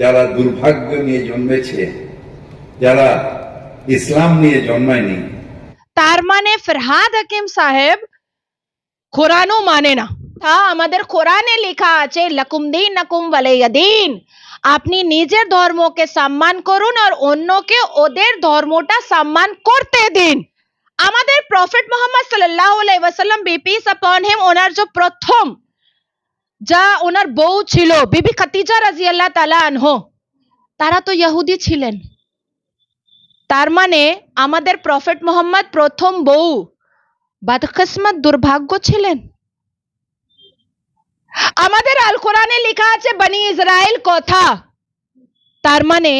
যারা দুর্ভাগ্য নিয়ে জন্মেছে, যারা ইসলাম নিয়ে জন্মায়নি। তার মানে ফরহাদ হাকিম সাহেব কোরআনও মানে না। তা আমাদের কোরআনে লেখা আছে, লকুম দিন নকুম ওয়ালিয়াদিন আপনি নিজের ধর্মকে সম্মান করুন আর অন্যকে ওদের ধর্মটা সম্মান করতে দিন। আমাদের প্রফেট মোহাম্মদ সাল্লাল্লাহু আলাইহি ওয়াসাল্লাম বিপিস আপন হিম ওনার যে প্রথম যা ওনার বউ ছিল, বিবি খাতিজা রাজিয়াল্লাহ তাআলা আনহু। তারা তো ইহুদি ছিলেন। তার মানে আমাদের প্রফেট মোহাম্মদ প্রথম বউ বদকিসমত দুর্ভাগ্য ছিলেন। আমাদের আল কোরআনে লেখা আছে, বনি ইসরায়েল কথা। তার মানে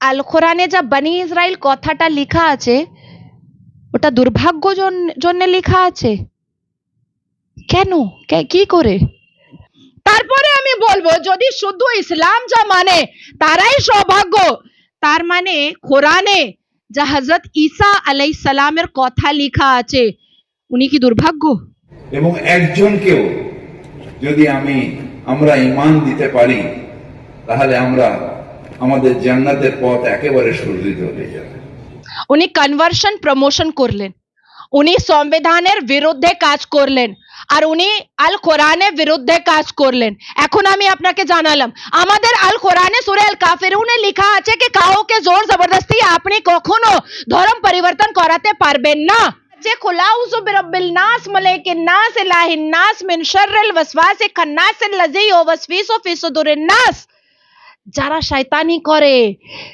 আল কোরআনে যা বনি ইসরায়েল কথাটা লেখা আছে, ওটা দুর্ভাগ্য জন্য লেখা আছে। কেন? কি করে? তারপরে আমি বলব যদি শুধু ইসলাম যা মানে তারাই সৌভাগ্য। তার মানে কোরআনে যা হজরত ঈসা আলাই সালামের কথা লেখা আছে উনি কি দুর্ভাগ্য? এবং একজনকেও যদি আমি আমরা ইমান দিতে পারি তাহলে আমরা আমাদের জান্নাতের পথ একেবারে সুরজিত হয়ে যাবে। উনি কনভার্সন প্রমোশন করলেন। উনি সংবিধানের বিরুদ্ধে কাজ করলেন। আর উনি আল কোরআনে বিরুদ্ধে কাজ করলেন। এখন আমি আপনাকে জানালাম, আমাদের আল কোরআনে সুরে আল উনি লেখা আছে কি কাউকে জোর জবরদস্তি আপনি কখনো ধর্ম পরিবর্তন করাতে পারবেন না। যে খুলাউযু বিরাব্বিল নাস মালাইকিন নাস, ইলাহিন নাস, মিন শাররিল ওয়াসওয়াসিল খান্নাসিল লাযী ইউওয়াসওয়িসু ফি সুদুরিন নাস। যারা শয়তানি করে,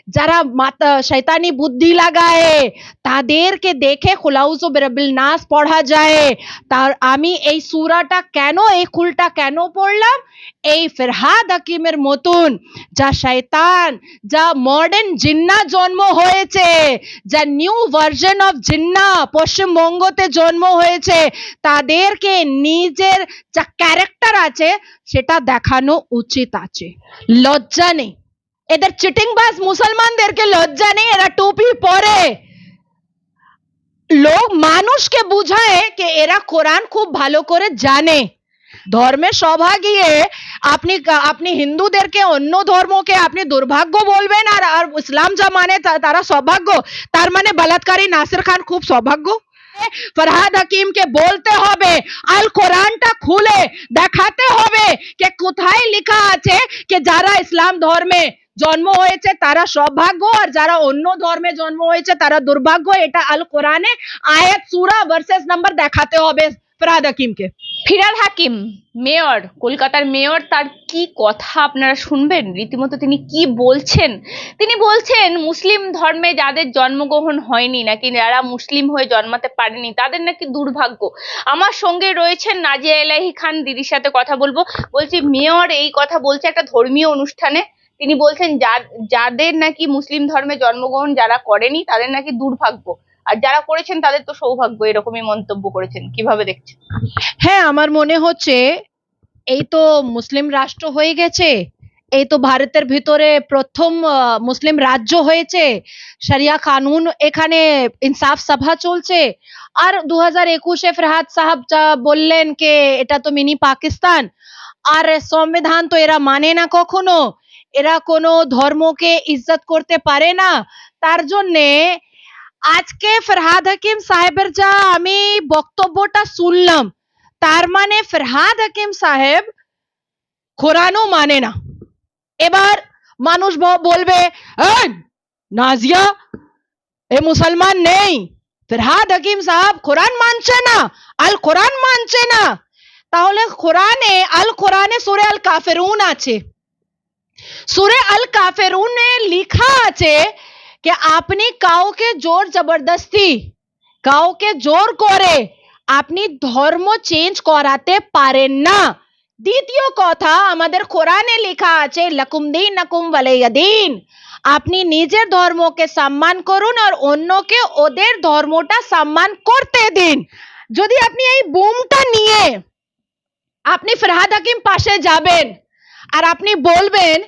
যারা মাতা, শয়তানি বুদ্ধি লাগায়, তাদেরকে দেখে খুলাউজু বিরাবিল নাস পড়া যায়। তার, আমি এই সুরাটা কেন, এই কুলটা কেন পড়লাম? এই ফেরহাদ হাকিমের মতন, যা শয়তান, যা মডার্ন জিন্না জন্ম হয়েছে, যা নিউ ভার্জন অফ জিন্না পশ্চিমবঙ্গতে জন্ম হয়েছে, তাদেরকে নিজের যা ক্যারেক্টার আছে সেটা দেখানো উচিত আছে। লজ্জা নেই। এদের চিটিংবাজ মুসলমানদেরকে লজ্জা নেই, এরা টুপি পরে। লোক মানুষকে বুঝায় যে এরা কোরআন খুব ভালো করে জানে। ধর্মে সভা গিয়ে আপনি আপনি হিন্দুদেরকে, অন্য ধর্মকে আপনি দুর্ভাগ্য বলবেন আর আর ইসলাম যা মানে তারা সৌভাগ্য। তার মানে বলাৎকারী নাসির খান খুব সৌভাগ্য। ফরহাদ হাকিমকে বলতে হবে, আল কোরআনটা খুলে দেখাতে হবে যে কোথায় লেখা আছে যে যারা ইসলাম ধর্মে জন্ম হয়েছে তারা সৌভাগ্য আর যারা অন্য ধর্মে জন্ম হয়েছে তারা দুর্ভাগ্য। এটা আল কোরআনে আয়াত সূরা ভার্সেস নাম্বার দেখাতে হবে ফরহাদ হাকিমকে। ফিরাদ হাকিম, মেয়র, কলকাতার মেয়র, তার কি কথা আপনারা শুনবেন? রীতিমতো তিনি কি বলছেন? তিনি বলছেন, মুসলিম ধর্মে যাদের জন্মগ্রহণ হয়নি, নাকি যারা মুসলিম হয়ে জন্মাতে পারেনি, তাদের নাকি দুর্ভাগ্য। আমার সঙ্গে রয়েছেন নাজিয়া এলাহি খান, দিদির সাথে কথা বলব। বলছি, মেয়র এই কথা বলছে একটা ধর্মীয় অনুষ্ঠানে। তিনি বলছেন যাদের নাকি মুসলিম ধর্মে জন্মগ্রহণ যারা করেনি, তাদের নাকি দুর্ভাগ্য। আর যারা করেছেন তাদের তো সৌভাগ্য, এরকমই মন্তব্য করেছেন। কীভাবে দেখছেন? হ্যাঁ আমার মনে হচ্ছে এই তো মুসলিম রাষ্ট্র হয়ে গেছে, এই তো ভারতের ভিতরে প্রথম মুসলিম রাজ্য হয়েছে, শরিয়া কানুন এখানে ইনসাফ সভা চলছে। আর দু হাজার একুশে ফরহাদ সাহাব যা বললেন কে, এটা তো মিনি পাকিস্তান। আর সংবিধান তো এরা মানে না কখনো, এরা কোনো ধর্মকে ইজ্জত করতে পারে না। তার জন্যে আজকে ফরহাদ হাকিম সাহেবের যা আমি বক্তব্যটা শুনলাম, তার মানে ফরহাদ হাকিম সাহেব কোরআনও মানে না। এবার মানুষ বলবে নাজিয়া, এ মুসলমান নেই। ফরহাদ হাকিম সাহেব কোরআন মানছে না, আল কোরআন মানছে না। তাহলে কোরআনে, আল কোরআনে সুরে আল কাফেরুন আছে। সুরে আল কাফেরুনে লেখা আছে যে আপনি কাউকে জোর জবরদস্তি কাউকে জোর করে আপনি ধর্ম চেঞ্জ করাতে পারেন না দ্বিতীয় কথা আমাদের কোরআনে লেখা আছে লকুম দিন নকুম ওয়ালিয়াদিন আপনি নিজের ধর্মকে সম্মান করুন আর অন্যকে ওদের ধর্মটা সম্মান করতে দিন যদি আপনি এই বুমটা নিয়ে আপনি ফরহাদ হাকিম পাশে যাবেন আর আপনি বলবেন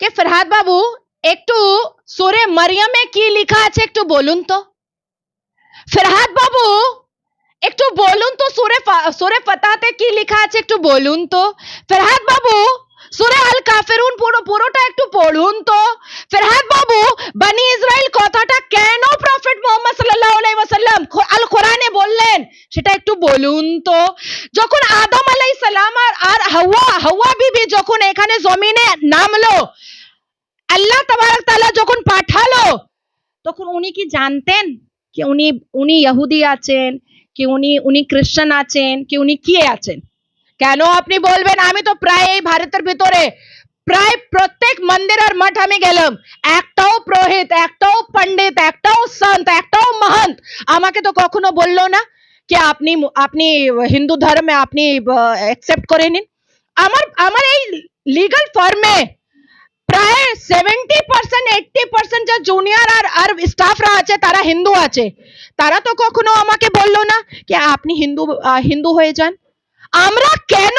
যে ফরহাদ বাবু একটু সুরে মারিয়ামে কি লেখা আছে একটু বলুন তো ফরহাদ বাবু একটু বলুন তো সুরে সুরে ফাতাতে কি লেখা আছে একটু বলুন তো ফরহাদ বাবু সুরে আল কাফিরুন পুরো পুরোটা একটু পড়ুন তো ফেরহাদ বাবু বানি ইসরাইল কথাটা কেন প্রফেট মোহাম্মদ সাল্লাল্লাহু আলাইহি ওয়াসাল্লাম আল কোরআনে বললেন সেটা একটু বলুন তো যখন আদম আলাইহিস সালাম আর হাওয়া হাওয়া বিবি যখন এখানে জমিনে নামলো আল্লাহ তাবারক তাআলা যখন পাঠালো, তখন উনি কি জানতেন কি উনি উনি ইহুদি আছেন, কি উনি উনি খ্রিস্টান আছেন, কি উনি কি আছেন? কেন আপনি বলবেন, আমি তো প্রায় এই ভারতের ভিতরে, প্রায় প্রত্যেক মন্দির আর মঠ আমি গেলাম। একটাও পুরোহিত, একটাও পণ্ডিত, একটাও সন্ত, একটাও মহন্ত আমাকে তো কখনো বলল না কি আপনি আপনি হিন্দু ধর্মে আপনি অ্যাকসেপ্ট করে নিন। আমার আমার এই লিগাল ফর্মে প্রায় সেভেন্টি পার্সেন্ট এইটটি পার্সেন্ট যা জুনিয়র আর আর স্টাফরা আছে তারা হিন্দু আছে তারা তো কখনো আমাকে না আপনি হিন্দু হিন্দু হয়ে যান আমরা কেন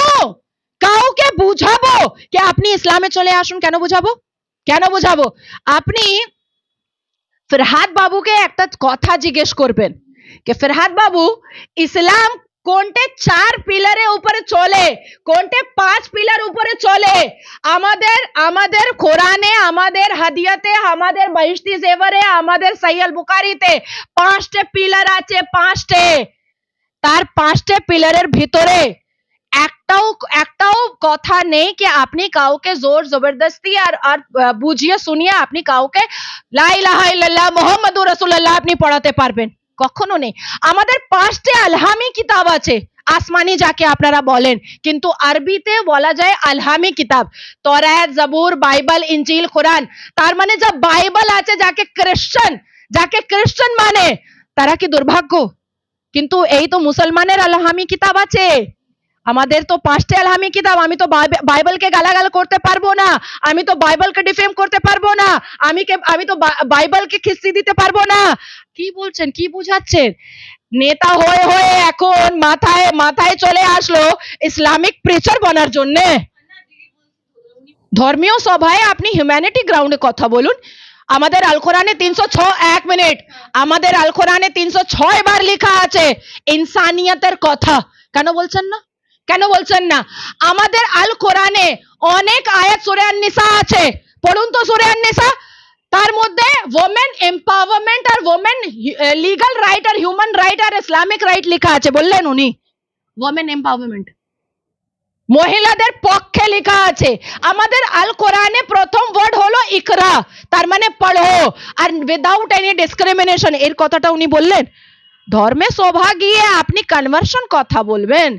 কাউকে বুঝাবো কি আপনি ইসলামে চলে আসুন কেন বুঝাবো কেন বুঝাবো আপনি ফিরহাদ বাবুকে একটা কথা জিজ্ঞেস করবেন ফিরহাদ বাবু ইসলাম কোনটে চার পিলারে উপরে চলে? কোনটে পাঁচ পিলার উপরে চলে? আমাদের আমাদের কোরআনে, আমাদের হাদিয়াতে, আমাদের বহিষ্টি জেভারে আমাদের সহিয়াল বুকারিতে পাঁচটে পিলার আছে, পাঁচটে। তার পাঁচটে পিলারের ভিতরে একটাও একটাও কথা নেই কি আপনি কাউকে জোর জবরদস্তি আর আর বুঝিয়ে শুনিয়ে আপনি কাউকে লা ইলাহা ইল্লাল্লাহ, মুহাম্মাদুর রাসূলুল্লাহ আপনি পড়াতে পারবেন। কখনো নেই। আমাদের পাঁচটে আলহামি কিতাব আছে। আসমানি যাকে আপনারা বলেন। কিন্তু আরবিতে বলা যায় আলহামি কিতাব। তরায়াত, জাবুর, বাইবেল ইঞ্জিল কোরআন। তার মানে যা বাইবেল আছে, যাকে খ্রিস্টান যাকে খ্রিস্টান মানে তারা কি দুর্ভাগ্য? কিন্তু এই তো মুসলমানের আলহামি কিতাব আছে। আমাদের তো পাঁচটা আলহামি কিতাব। আমি তো বাইবে- বাইবেলকে গালাগাল করতে পারব না। আমি তো বাইবেলকে ডিফেম করতে পারব না। আমি আমি তো বাইবেলকে খিস্তি দিতে পারব না। কি বলছেন? কি বুঝাচ্ছেন? নেতা হয়ে হয়ে এখন মাথায় মাথায় চলে আসলো ইসলামিক প্রেচার বানার জন্যে। ধর্মীয় সভায় আপনি হিউম্যানিটি গ্রাউন্ডে কথা বলুন। আমাদের আলখোরানে তিনশো ছ, এক মিনিট। আমাদের আলখোরানে তিনশো ছয় বার লেখা আছে, ইনসানিয়তের কথা। কেন বলছেন না? কেন বলছেন না? আমাদের আল কোরআনে অনেক আয়াত সুরে আছে। পড়ুন তো সুরে নিসা তার মধ্যে ওমেন এম্পাওয়ারমেন্ট আর ওমেন লিগাল রাইট আর হিউম্যান রাইট আর ইসলামিক রাইট লেখা আছে বললেন উনি। ওমেন এম্পাওয়ারমেন্ট মহিলাদের পক্ষে লেখা আছে। আমাদের আল কোরআনে প্রথম ওয়ার্ড হলো ইকরা তার মানে পড়ো। আর উইদাউট এনি ডিসক্রিমিনেশন এর কথাটা উনি বললেন। ধর্মে শোভা গিয়ে আপনি কনভার্সন কথা বলবেন।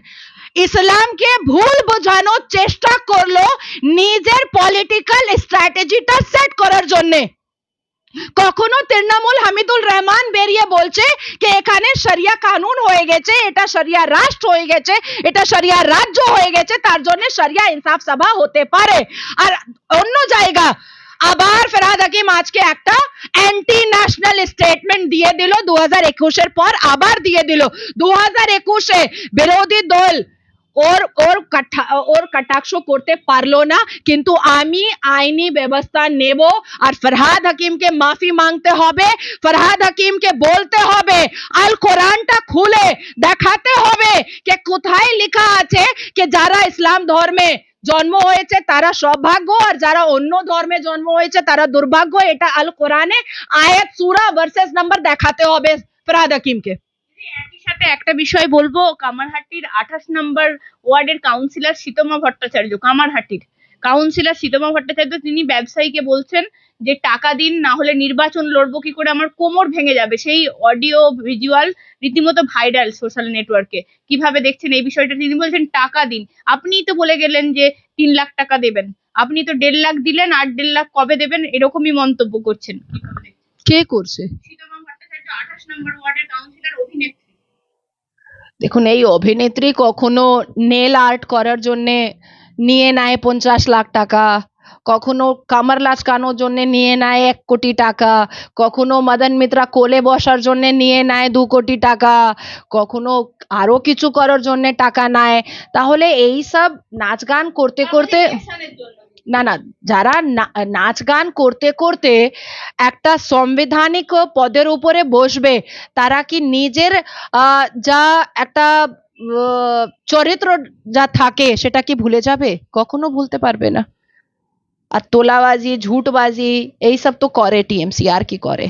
ইসলামকে ভুল বোঝানোর চেষ্টা করল নিজের পলিটিক্যাল স্ট্র্যাটেজিটা সেট করার জন্যে। কখনো তৃণমূল হামিদুল রহমান বেরিয়ে বলছে যে এখানে শরিয়া কানুন হয়ে গেছে এটা শরিয়া রাষ্ট্র হয়ে গেছে এটা শরিয়া রাজ্য হয়ে গেছে তার জন্য শরিয়া ইনসাফ সভা হতে পারে আর অন্য জায়গা আবার ফেরাদ হাকিম আজকে একটা অ্যান্টি ন্যাশনাল স্টেটমেন্ট দিয়ে দিল দু হাজার একুশের পর আবার দিয়ে দিল দু হাজার একুশে বিরোধী দল ওর ওর কটা ওর কটাক্ষ করতে পারল না কিন্তু আমি আইনি ব্যবস্থা নেব আর ফরহাদ হাকিমকে মাফি মাংতে হবে ফরহাদ হাকিমকে বলতে হবে আল কোরআনটা খুলে দেখাতে হবে যে কোথায় লেখা আছে যে যারা ইসলাম ধর্মে জন্ম হয়েছে তারা সৌভাগ্য আর যারা অন্য ধর্মে জন্ম হয়েছে তারা দুর্ভাগ্য এটা আল কোরআনে আয়াত সূরা ভার্সেস নাম্বার দেখাতে হবে ফরহাদ হাকিমকে সাথে একটা বিষয় বলব কামারহাটির আঠাশ নম্বর ওয়ার্ডের কাউন্সিলর সীতমা ভট্টাচার্য কামারহাটির। কাউন্সিলর সীতমা ভট্টাচার্য তিনি ব্যবসায়ীকে বলছেন যে টাকা দিন না হলে নির্বাচন লড়বো কি করে? আমার কোমর ভেঙে যাবে। সেই অডিও ভিজুয়াল রীতিমতো ভাইরাল সোশ্যাল নেটওয়ার্কে কীভাবে দেখছেন এই বিষয়টা? তিনি বলছেন টাকা দিন। আপনিই তো বলে গেলেন যে তিন লাখ টাকা দেবেন। আপনি তো দেড় লাখ দিলেন আর দেড় লাখ কবে দেবেন? এরকমই মন্তব্য করছেন। কে করছে? সীতমা ভট্টাচার্য আঠাশ নম্বর ওয়ার্ডের কাউন্সিলর অভিনেত্রী। দেখুন এই অভিনেত্রী কখনো নেল আর্ট করার জন্যে নিয়ে নেয় পঞ্চাশ লাখ টাকা কখনো কামার লাচকানোর জন্য নিয়ে নেয় এক কোটি টাকা কখনো মদন মিত্রা কোলে বসার জন্য নিয়ে নেয় দু কোটি টাকা কখনো আরও কিছু করার জন্য টাকা নেয়। তাহলে এই সব নাচ গান করতে করতে না না যারা না- নাচ গান করতে করতে একটা সংবিধানিক পদের উপরে বসবে তারা কি নিজের যা একটা চরিত্র যা থাকে সেটা কি ভুলে যাবে? কখনো ভুলতে পারবে না। আর তোলাবাজি ঝুটবাজি এইসব তো করে টিএমসি আর কি করে?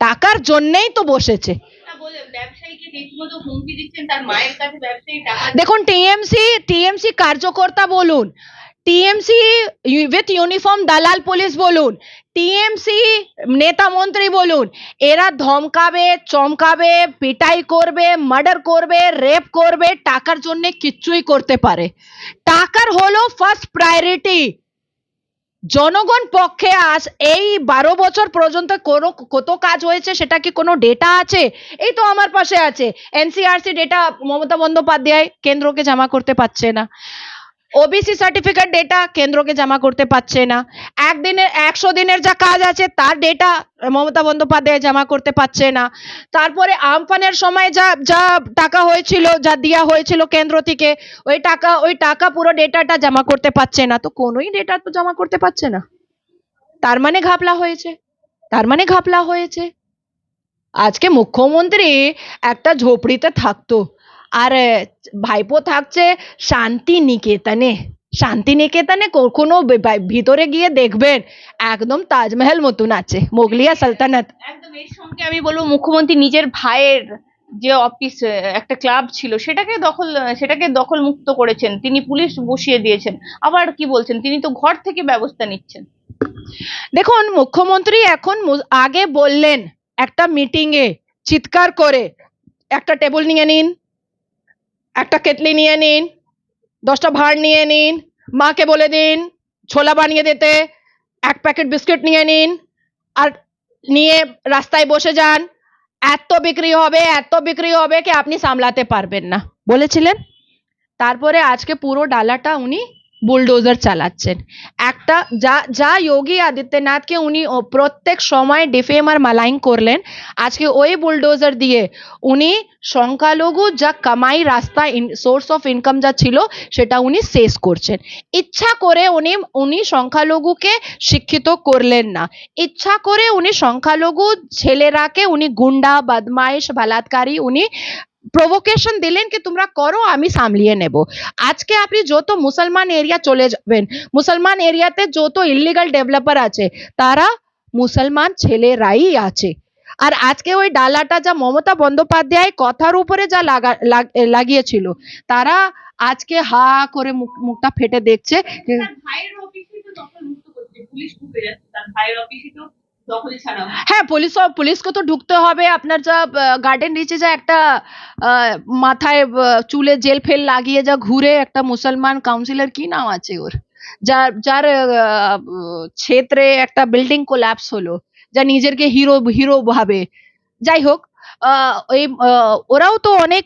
টাকার জন্যেই তো বসেছে। দেখুন টিএমসি টিএমসি কার্যকর্তা বলুন টিএমসি উইথ ইউনিফর্ম দালাল পুলিশ বলুন টিএমসি নেতা মন্ত্রী বলুন এরা ধমকাবে চমকাবে পিটাই করবে মার্ডার করবে রেপ করবে টাকার জন্য কিচ্ছুই করতে পারে টাকার হলো ফার্স্ট প্রায়োরিটি জনগণ পক্ষে আজ এই বারো বছর পর্যন্ত কোনো কত কাজ হয়েছে সেটা কি কোনো ডেটা আছে এই তো আমার পাশে আছে এনসিআরসি ডেটা মমতা বন্দ্যোপাধ্যায় কেন্দ্রকে জমা করতে পারছে না ওবিসি সার্টিফিকেট ডেটা কেন্দ্রকে জমা করতে পারছে না। একদিনের, একশো দিনের যা কাজ আছে, তার ডেটা মমতা বন্দ্যোপাধ্যায় জমা করতে পারছে না। তারপরে আমফানের সময় যা যা টাকা হয়েছিল, যা দেওয়া হয়েছিল কেন্দ্র থেকে, ওই টাকা ওই টাকা পুরো ডেটাটা জমা করতে পারছে না। তো কোনোই ডেটা তো জমা করতে পারছে না। তার মানে ঘাপলা হয়েছে। তার মানে ঘাপলা হয়েছে। আজকে মুখ্যমন্ত্রী একটা ঝোপড়িতে থাকতো। আর ভাইপো থাকছে শান্তিনিকেতনে। শান্তিনিকেতনে শান্তি নিকেতনে কখনো ভিতরে গিয়ে দেখবেন একদম তাজমহল মতন আছে মোগলিয়া সালতানাত। একদম এর সঙ্গে আমি বলব মুখ্যমন্ত্রী নিজের ভাইয়ের যে অফিস একটা ক্লাব ছিল সেটাকে দখল সেটাকে দখল মুক্ত করেছেন। তিনি পুলিশ বসিয়ে দিয়েছেন। আবার কি বলছেন? তিনি তো ঘর থেকে ব্যবস্থা নিচ্ছেন। দেখুন মুখ্যমন্ত্রী এখন আগে বললেন একটা মিটিং এ চিৎকার করে একটা টেবিল নিয়ে নিন। একটা কেটলি নিয়ে নিন, দশটা ভাঁড় নিয়ে নিন, মাকে বলে দিন, ছোলা বানিয়ে দিতে, এক প্যাকেট বিস্কিট নিয়ে নিন, আর নিয়ে রাস্তায় বসে যান। এত বিক্রি হবে, এত বিক্রি হবে কি আপনি সামলাতে পারবেন না, বলেছিলেন। তারপরে আজকে পুরো ডালাটা উনি বুলডোজার চালাচ্ছেন। একটা যা যা যোগী আদিত্যনাথকে উনি প্রত্যেক সময় ডিফেম আর মালাইন করলেন, আজকে ওই বুলডোজার দিয়ে উনি সংখ্যালঘু যা কামাই রাস্তা সোর্স অফ ইনকাম যা ছিল সেটা উনি শেষ করছেন। ইচ্ছা করে উনি উনি সংখ্যালঘুকে শিক্ষিত করলেন না। ইচ্ছা করে উনি সংখ্যালঘু ছেলেরাকে উনি গুন্ডা, বদমাইশ, বলাৎকারী উনি প্রভোকেশন দিলেন কি, তোমরা করো, আমি সামলিয়ে নেব আজকে আপনি যত মুসলমান এরিয়া চলে যাবেন, মুসলমান এরিয়াতে যত ইলিগাল ডেভেলপার আছে, তারা মুসলমান ছেলেরাই আছে আর আজকে ওই ডালাটা যা মমতা বন্দ্যোপাধ্যায় কথার উপরে যা লাগা লাগিয়েছিল, তারা আজকে হা করে মুখ, মুখটা ফেটে দেখছে ভাইয়ের অফিসই তো মুক্ত করছে, পুলিশ ঢুকে যাচ্ছে, তার ভাইয়ের অফিসই তো। হ্যাঁ পুলিশ, পুলিশকে তো ঢুকতে হবে। আপনার যা গার্ডেন নিচে যা একটা মাথায় চুলে জেল ফেল লাগিয়ে যা ঘুরে একটা মুসলমান কাউন্সিলর কি নাম আছে ওর? যার যার ক্ষেত্রে একটা বিল্ডিং কোল্যাপস হলো। যা নিজেরকে হিরো হিরো ভাবে। যাই হোক আহ, ওরাও তো অনেক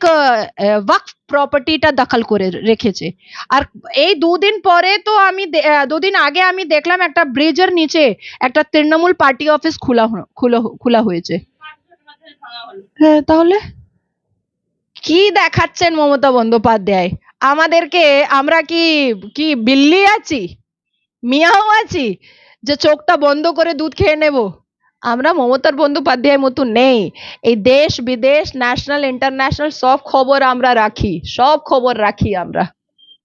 ওয়াকফ প্রপার্টিটা দখল করে রেখেছে। আর এই দুদিন পরে তো আমি দুদিন আগে আমি দেখলাম একটা ব্রিজের নিচে একটা তৃণমূল পার্টি অফিস খোলা খোলা হয়েছে। হ্যাঁ তাহলে? কি দেখাচ্ছেন মমতা বন্দ্যোপাধ্যায়? আমাদেরকে আমরা কি কি বিল্লি আছি? মিয়াও আছি? যে চোখটা বন্ধ করে দুধ খেয়ে নেব? আমরা মমতার বন্দ্যোপাধ্যায়ের মতো নেই। এই দেশ, বিদেশ ন্যাশনাল ইন্টারন্যাশনাল সব খবর আমরা রাখি, সব খবর রাখি আমরা।